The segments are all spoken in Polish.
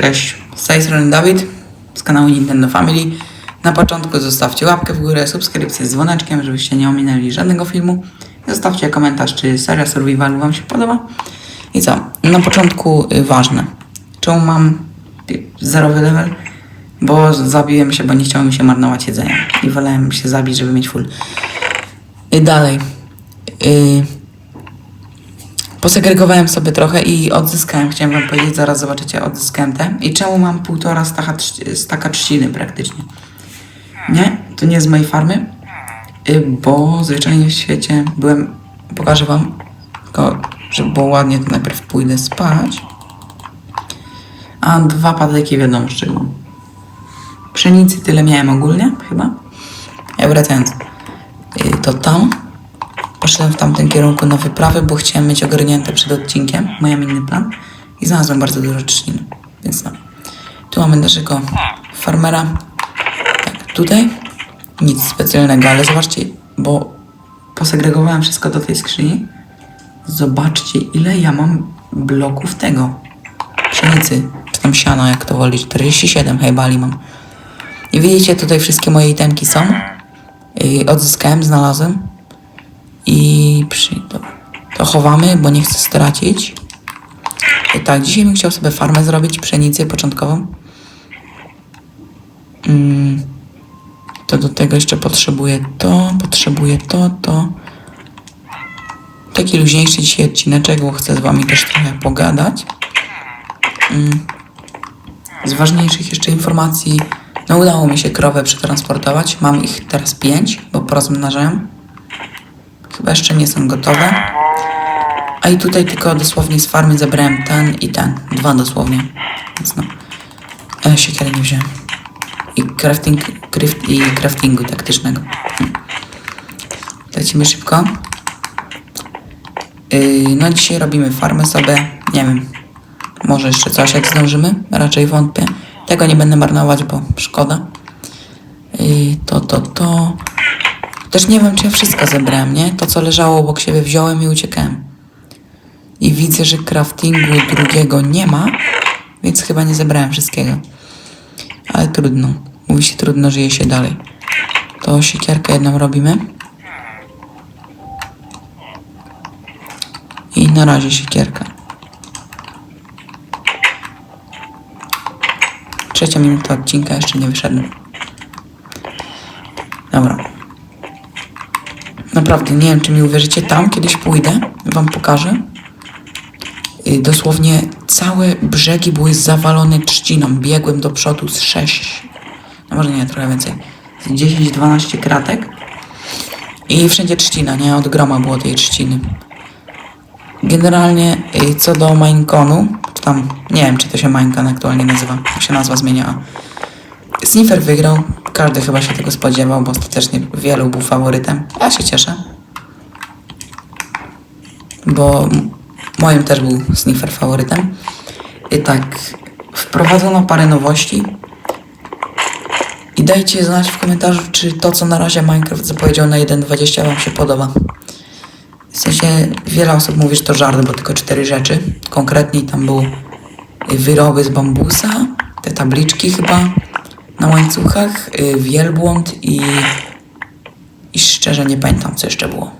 Cześć, z tej strony Dawid z kanału Nintendo Family. Na początku zostawcie łapkę w górę, subskrypcję z dzwoneczkiem, żebyście nie ominęli żadnego filmu. Zostawcie komentarz, czy seria Survivalu Wam się podoba. I co? Na początku y, ważne. Czemu mam zerowy level? Bo zabiłem się, bo nie chciało mi się marnować jedzenia. I wolałem się zabić, żeby mieć full. I dalej. Y, Posegregowałem sobie trochę i odzyskałem, chciałem wam powiedzieć, zaraz zobaczycie, odzyskałem te. I czemu mam półtora staka, staka trzciny praktycznie? Nie, to nie z mojej farmy, y, bo zwyczajnie w świecie byłem, pokażę wam, tylko żeby było ładnie, to najpierw pójdę spać. A dwa patyki wiadomo z czego. Pszenicy tyle miałem ogólnie, chyba. Ja wracając, y, to tam Poszedłem w tamtym kierunku na wyprawę, bo chciałem mieć ogarnięte przed odcinkiem. Miałem inny plan. I znalazłem bardzo dużo trzcin. Więc no. Tu mamy naszego farmera. Tak, tutaj nic specjalnego, ale zobaczcie, bo posegregowałem wszystko do tej skrzyni. Zobaczcie, ile ja mam bloków tego. Pszenicy, czy tam siana, jak to woli. 47 hejbali mam. I widzicie, tutaj wszystkie moje itemki są. I odzyskałem, znalazłem. I przy, to, chowamy, bo nie chcę stracić. I tak, dzisiaj bym chciał sobie farmę zrobić, pszenicę początkową. Mm, to do tego jeszcze potrzebuję to, potrzebuję to, to. Taki luźniejszy dzisiaj odcineczek, bo chcę z wami też trochę pogadać. Mm, z ważniejszych jeszcze informacji, no udało mi się krowę przetransportować. Mam ich teraz pięć, bo porozmnażałem. Chyba jeszcze nie są gotowe. A i tutaj tylko dosłownie z farmy zabrałem ten i ten. Dwa dosłownie. Więc no. E, siekiery nie wziąłem. I crafting, craft, i craftingu taktycznego. Hmm. Lecimy szybko. Yy, no dzisiaj robimy farmę sobie. Nie wiem. Może jeszcze coś jak zdążymy. Raczej wątpię. Tego nie będę marnować, bo szkoda. Yy, to, to, to. Też nie wiem, czy ja wszystko zebrałem, nie? To, co leżało obok siebie, wziąłem i uciekałem. I widzę, że craftingu drugiego nie ma, więc chyba nie zebrałem wszystkiego. Ale trudno. Mówi się trudno, żyje się dalej. To siekierkę jedną robimy. I na razie siekierka. Trzecia minuta odcinka, jeszcze nie wyszedłem. Dobra. Naprawdę, nie wiem, czy mi uwierzycie. Tam kiedyś pójdę, wam pokażę. Dosłownie całe brzegi były zawalone trzciną. Biegłem do przodu z 6, no może nie, trochę więcej, z 10-12 kratek. I wszędzie trzcina, nie? Od groma było tej trzciny. Generalnie y, co do Mineconu, tam, nie wiem, czy to się Minecon aktualnie nazywa, jak się nazwa zmieniała. Sniffer wygrał. Każdy chyba się tego spodziewał, bo ostatecznie wielu był faworytem. Ja się cieszę. Bo moim też był Sniffer faworytem. I tak, wprowadzono parę nowości. I dajcie znać w komentarzu, czy to, co na razie Minecraft zapowiedział na 1.20 Wam się podoba. W sensie, wiele osób mówi, że to żart, bo tylko cztery rzeczy. Konkretniej tam było y, wyroby z bambusa, te tabliczki chyba na łańcuchach, y, wielbłąd i, i szczerze nie pamiętam, co jeszcze było.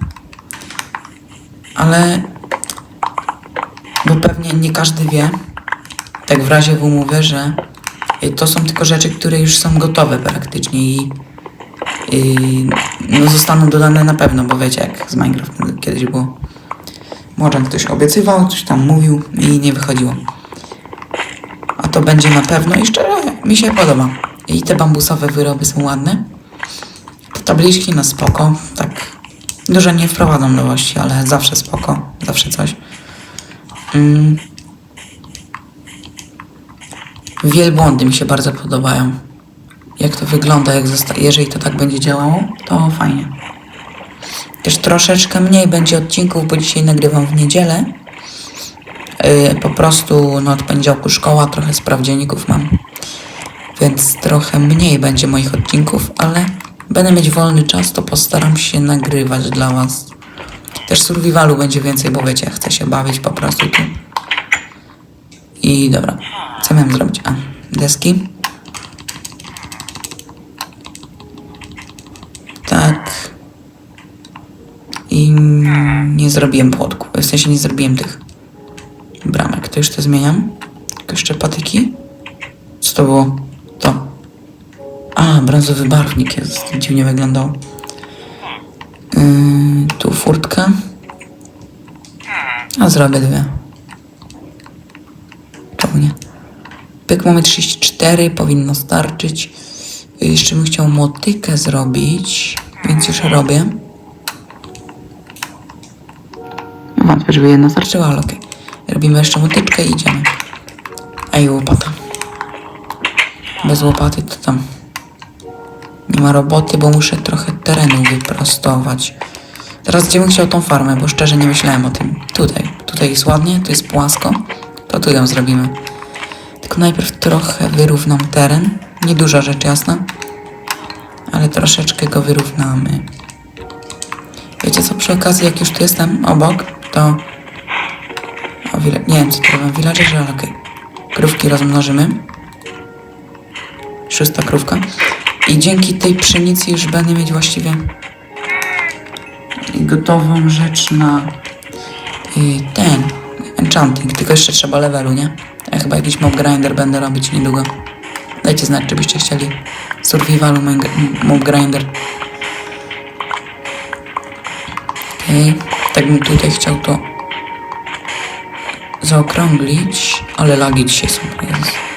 Ale, bo pewnie nie każdy wie, tak w razie w mówię, że y, to są tylko rzeczy, które już są gotowe praktycznie i i no zostaną dodane na pewno, bo wiecie jak z Minecraft kiedyś było. Może ktoś obiecywał, coś tam mówił i nie wychodziło. A to będzie na pewno i szczerze mi się podoba. I te bambusowe wyroby są ładne. Te tabliczki na spoko, tak. Dużo nie wprowadzą nowości, ale zawsze spoko, zawsze coś. Mm. Wielbłądy mi się bardzo podobają jak to wygląda, jak jeżeli to tak będzie działało, to fajnie. Też troszeczkę mniej będzie odcinków, bo dzisiaj nagrywam w niedzielę. Yy, po prostu no, od poniedziałku szkoła, trochę sprawdzianików mam. Więc trochę mniej będzie moich odcinków, ale będę mieć wolny czas, to postaram się nagrywać dla Was. Też survivalu będzie więcej, bo wiecie, chcę się bawić po prostu tu. I dobra, co miałem zrobić? A, deski. Tak. I nie zrobiłem płotku. W sensie nie zrobiłem tych bramek. To już to zmieniam. Tylko jeszcze patyki. Co to było? A, brązowy barwnik jest. Dziwnie wyglądał. Yy, tu furtka. A zrobię dwie. Czemu nie? Pyk mamy 34, powinno starczyć. Yy, Jeszcze bym chciał motykę zrobić, więc już robię. Wątpię, żeby jedna starczyła, ale okej. Robimy jeszcze motyczkę i idziemy. I łopata. Bez łopaty to tam nie ma roboty, bo muszę trochę terenu wyprostować. Teraz gdzie bym chciał tą farmę, bo szczerze nie myślałem o tym. Tutaj. Tutaj jest ładnie, tu jest płasko. To tu ją zrobimy. Tylko najpierw trochę wyrównam teren. Nieduża rzecz jasna. Ale troszeczkę go wyrównamy. Wiecie co, przy okazji jak już tu jestem obok, to... O. Nie wiem co to robią, villagerzy, ale okej. Krówki rozmnożymy. Szósta krówka. I dzięki tej pszenicy już będę mieć właściwie gotową rzecz na y, ten enchanting. Tylko jeszcze trzeba levelu, nie? Ja chyba jakiś mob grinder będę robić niedługo. Dajcie znać, czy byście chcieli survivalu mob- grinder. Okej, tak bym tutaj chciał to zaokrąglić, ale lagi dzisiaj są. Jezus.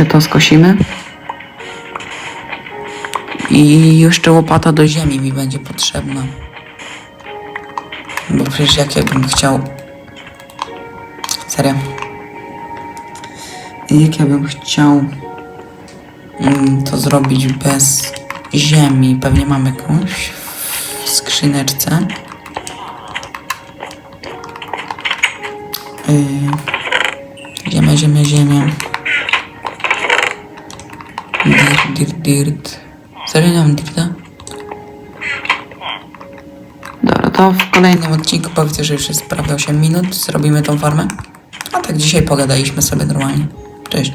Jeszcze to skosimy. I jeszcze łopata do ziemi mi będzie potrzebna. Bo przecież jak ja bym chciał... Serio. Jak ja bym chciał mm, to zrobić bez ziemi. Pewnie mam jakąś w skrzyneczce. Yy, Dirt, dirt, dirt. Serio nie mam dirta? Dobra, to w kolejnym odcinku powiedzę, że już jest prawie 8 minut. Zrobimy tą farmę. A tak dzisiaj pogadaliśmy sobie normalnie. Cześć.